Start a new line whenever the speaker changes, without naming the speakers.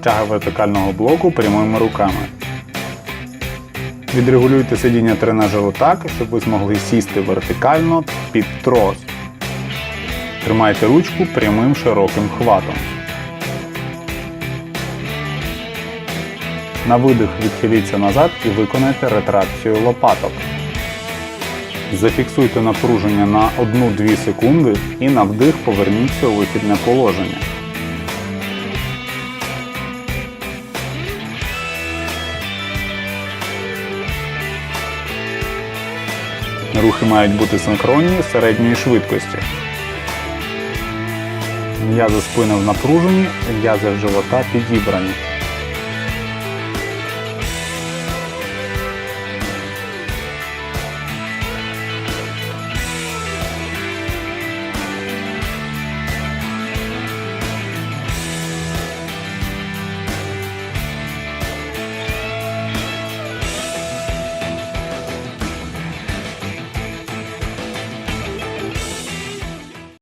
тяга вертикального блоку прямими руками. Відрегулюйте сидіння тренажеру так, щоб ви змогли сісти вертикально під трос. Тримайте ручку прямим широким хватом. На видих відхиліться назад і виконайте ретракцію лопаток. Зафіксуйте напруження на 1-2 секунди і на вдих поверніться у вихідне положення. Рухи мають бути синхронні середньої швидкості. М'язи спини в напруженні, м'язи живота підібрані.